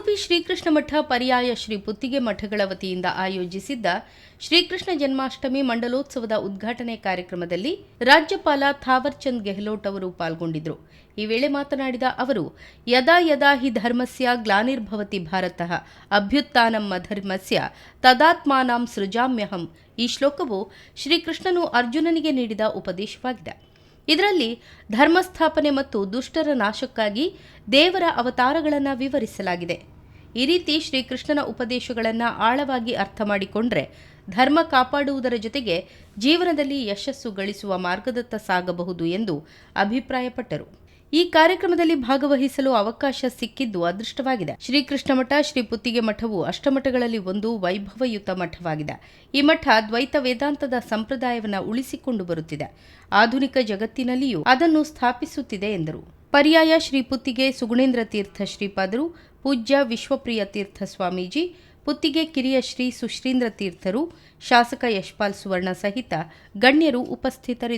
ಉಡುಪಿ ಶ್ರೀಕೃಷ್ಣ ಮಠ ಪರ್ಯಾಯ ಶ್ರೀ ಪುತ್ತಿಗೆ ಮಠಗಳ ವತಿಯಿಂದ ಆಯೋಜಿಸಿದ್ದ ಶ್ರೀಕೃಷ್ಣ ಜನ್ಮಾಷ್ಟಮಿ ಮಂಡಲೋತ್ಸವದ ಉದ್ಘಾಟನೆ ಕಾರ್ಯಕ್ರಮದಲ್ಲಿ ರಾಜ್ಯಪಾಲ ಥಾವರ್ಚಂದ್ ಗೆಹ್ಲೋಟ್ ಅವರು ಪಾಲ್ಗೊಂಡಿದ್ದರು ಈ ವೇಳೆ ಮಾತನಾಡಿದ ಅವರು, ಯದಾ ಯದಾ ಹಿ ಧರ್ಮಸ್ಯ ಗ್ಲಾನಿರ್ಭವತಿ ಭಾರತಃ, ಅಭ್ಯುತ್ಥಾನಂ ಧರ್ಮಸ್ಯ ತದಾತ್ಮಾನಾಂ ಸೃಜಾಮ್ಯಹಂ ಈ ಶ್ಲೋಕವು ಶ್ರೀಕೃಷ್ಣನು ಅರ್ಜುನನಿಗೆ ನೀಡಿದ ಉಪದೇಶವಾಗಿದೆ. ಇದರಲ್ಲಿ ಧರ್ಮಸ್ಥಾಪನೆ ಮತ್ತು ದುಷ್ಟರ ನಾಶಕ್ಕಾಗಿ ದೇವರ ಅವತಾರಗಳನ್ನು ವಿವರಿಸಲಾಗಿದೆ. ಈ ರೀತಿ ಶ್ರೀಕೃಷ್ಣನ ಉಪದೇಶಗಳನ್ನು ಆಳವಾಗಿ ಅರ್ಥ ಮಾಡಿಕೊಂಡ್ರೆ ಧರ್ಮ ಕಾಪಾಡುವುದರ ಜೊತೆಗೆ ಜೀವನದಲ್ಲಿ ಯಶಸ್ಸು ಗಳಿಸುವ ಮಾರ್ಗದತ್ತ ಸಾಗಬಹುದು ಎಂದು ಅಭಿಪ್ರಾಯಪಟ್ಟರು. ಈ ಕಾರ್ಯಕ್ರಮದಲ್ಲಿ ಭಾಗವಹಿಸಲು ಅವಕಾಶ ಸಿಕ್ಕಿದ್ದು ಅದೃಷ್ಟವಾಗಿದೆ. ಶ್ರೀಕೃಷ್ಣ ಮಠ, ಶ್ರೀ ಪುತ್ತಿಗೆ ಮಠವು ಅಷ್ಟಮಠಗಳಲ್ಲಿ ಒಂದು ವೈಭವಯುತ ಮಠವಾಗಿದೆ. ಈ ಮಠ ದ್ವೈತ ವೇದಾಂತದ ಸಂಪ್ರದಾಯವನ್ನು ಉಳಿಸಿಕೊಂಡು ಬರುತ್ತಿದೆ. ಆಧುನಿಕ ಜಗತ್ತಿನಲ್ಲಿಯೂ ಅದನ್ನು ಸ್ಥಾಪಿಸುತ್ತಿದೆ ಎಂದರು. ಪರ್ಯಾಯ ಶ್ರೀ ಪುತ್ತಿಗೆ ಸುಗುಣೇಂದ್ರ ತೀರ್ಥ ಶ್ರೀಪಾದರು, ಪೂಜ್ಯ ವಿಶ್ವಪ್ರಿಯ ತೀರ್ಥ ಸ್ವಾಮೀಜಿ, ಪುತ್ತಿಗೆ ಕಿರಿಯ ಶ್ರೀ ಸುಶ್ರೀಂದ್ರ ತೀರ್ಥರು, ಶಾಸಕ ಯಶ್ಪಾಲ್ ಸುವರ್ಣ ಸಹಿತ ಗಣ್ಯರು ಉಪಸ್ಥಿತರಿದ್ದರು.